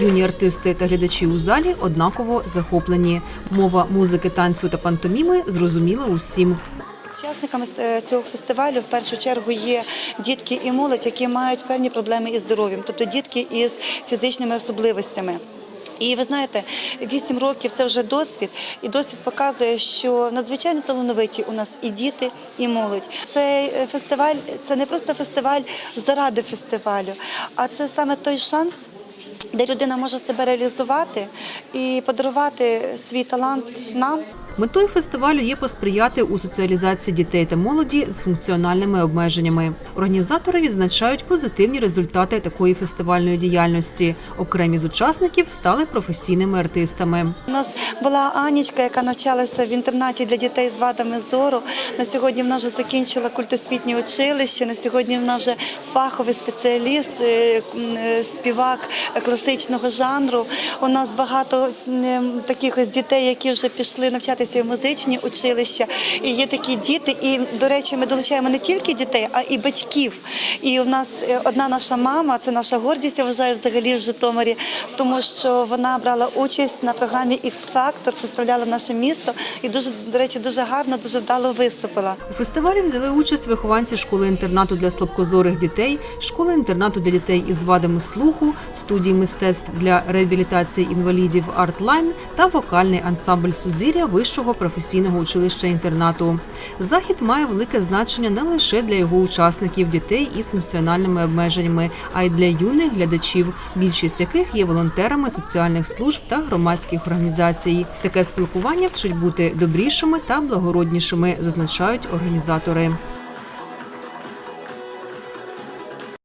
Юні артисти та глядачі у залі однаково захоплені. Мова музики, танцю та пантоміми зрозуміла усім. Учасниками е, цього фестивалю в першу чергу є дітки і молодь, які мають певні проблеми із здоров'ям, тобто дітки із фізичними особливостями. І ви знаєте, вісім років це вже досвід, і досвід показує, що надзвичайно талановиті у нас і діти, і молодь. Цей е, фестиваль це не просто фестиваль заради фестивалю, а це саме той шанс. Де людина може себе реалізувати і подарувати свій талант нам, Метою фестивалю є посприяти у соціалізації дітей та молоді з функціональними обмеженнями. Організатори відзначають позитивні результати такої фестивальної діяльності. Окремі з учасників стали професійними артистами. У нас була Анічка, яка навчалася в інтернаті для дітей з вадами зору. На сьогодні вона вже закінчила культосвітнє училище. На сьогодні вона вже фаховий спеціаліст, е, е, співак класичного жанру. У нас багато таких ось дітей, які вже пішли навчатися в музичні училища. І є такі діти. І, до речі, ми долучаємо не тільки дітей, а і батьків. І у нас е, одна наша мама, це наша гордість, я вважаю, взагалі в Житомирі, тому що вона брала участь на програмі X-Factor, представляла наше місто і дуже, до речі, дуже гарно, дуже вдало виступила. У фестивалі взяли участь вихованці школи-інтернату для слабкозорих дітей, школи-інтернату для дітей із вадами слуху, студії мистецтв для реабілітації інвалідів «Артлайн» та вокальний ансамбль Сузір'я вищого професійного училища інтернату. Захід має велике значення не лише для його учасників, дітей із функціональними обмеженнями, а й для юних глядачів, більшість яких є волонтерами соціальних служб та громадських організацій. Таке спілкування вчить бути добрішими та благороднішими, зазначають організатори.